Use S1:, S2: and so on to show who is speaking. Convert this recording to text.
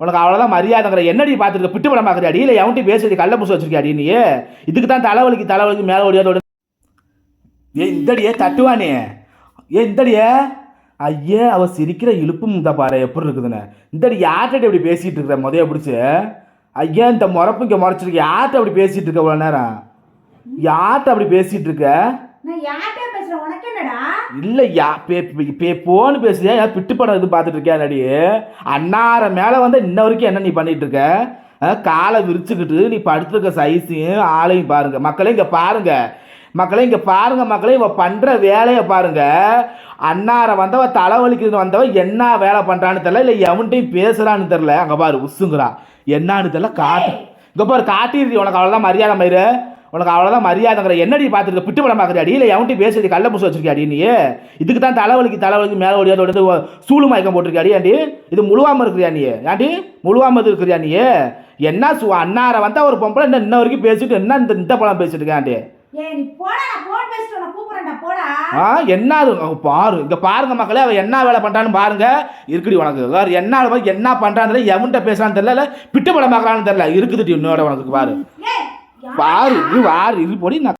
S1: உனக்கு அவ்வளோதான் மரியாதைங்கிற என்னடி பார்த்துருக்க பிட்டு படம் பார்க்குறியாடி இல்லை எவன்ட்டு பேசுறது கள்ள புசு வச்சிருக்கியாடி நீ? இதுக்கு தான் தலைவலிக்கு தலைவலிக்கு மேலே ஓடியாதோட ஏ இந்தடியே தட்டுவானே ஏ இந்தடியே. ஐயே அவள் சிரிக்கிற இழுப்பும் இந்த பாரு எப்படி இருக்குதுன்னு. இந்தடி யார்கிட்ட இப்படி பேசிகிட்டு இருக்கிற முதைய பிடிச்சி. ஐயா இந்த முறப்பு இங்கே முறைச்சிருக்க. யார்கிட்ட அப்படி பேசிகிட்டு இருக்க இவ்வளோ நேரம்? யார்கிட்ட அப்படி பேசிகிட்டு இருக்க?
S2: நான் யார்கிட்ட பேசுறேன்? உனக்கு என்னடா?
S1: இல்லை யா பே பே- பே போன்னு பேசுறியா? யார் பிட்டு படம் இது பார்த்துட்டு இருக்கியா நடி அன்னார மேலே வந்து இன்ன வரைக்கும் என்ன நீ பண்ணிட்டு இருக்க? காலை விரிச்சுக்கிட்டு நீ படுத்துருக்க சைஸையும் ஆளையும் பாருங்க. மக்களே இங்கே பாருங்க. மக்களே இங்கே பாருங்க மக்களே. இவ பண்ணுற வேலையை பாருங்க. அன்னார வந்தவ தலைவலிக்குன்னு வந்தவ என்ன வேலை பண்ணுறான்னு தெரில இல்லை எவன்ட்டையும் பேசுகிறான்னு தெரில அங்கே பாரு உசுங்கிறா. என்னான்னு தெரில காட்டு. இங்கே பாரு காட்டிடுறி உனக்கு அவ்வளோதான் மரியாதை மயிறு. உனக்கு அவ்வளோதான் மரியாதைங்கிற என்னடி பார்த்துருக்க பிட்டு படம் பார்க்குறியாடி இல்லை எவன்ட்டி பேசுறது கள்ள பூசு வச்சிருக்கியாடி நீ? இதுக்கு தான் தலைவலிக்கு தலைவலிக்கு மேலே ஓடியாத வந்து சூழு மயக்கம் போட்டிருக்கியாடி ஆண்டி இது முழுவாமல் இருக்கிறியா நீ? ஆண்டி முழுவாமல் இருக்கிறியா நீ? என்ன சு அன்னார வந்தா ஒரு பொம்பளை இன்னும் இன்ன வரைக்கும் பேசிட்டு என்ன இந்த இந்த படம் பேசிட்டு இருக்கேன் ஆண்டி என்ன பாரு இங்க பாருங்க மக்களே அவன் என்ன வேலை பண்றான்னு பாருங்க. இருக்குடி உனக்கு வேற என்ன என்ன பண்றான்னு தெரியல எவன்கிட்ட பேசுறான்னு தெரியல இல்ல பிட்டு படம் பார்க்கறான்னு தெரியல இருக்குது இன்னோட உனக்கு பாரு.
S2: வார்
S1: இரு இது வாரு இது பொடி நான்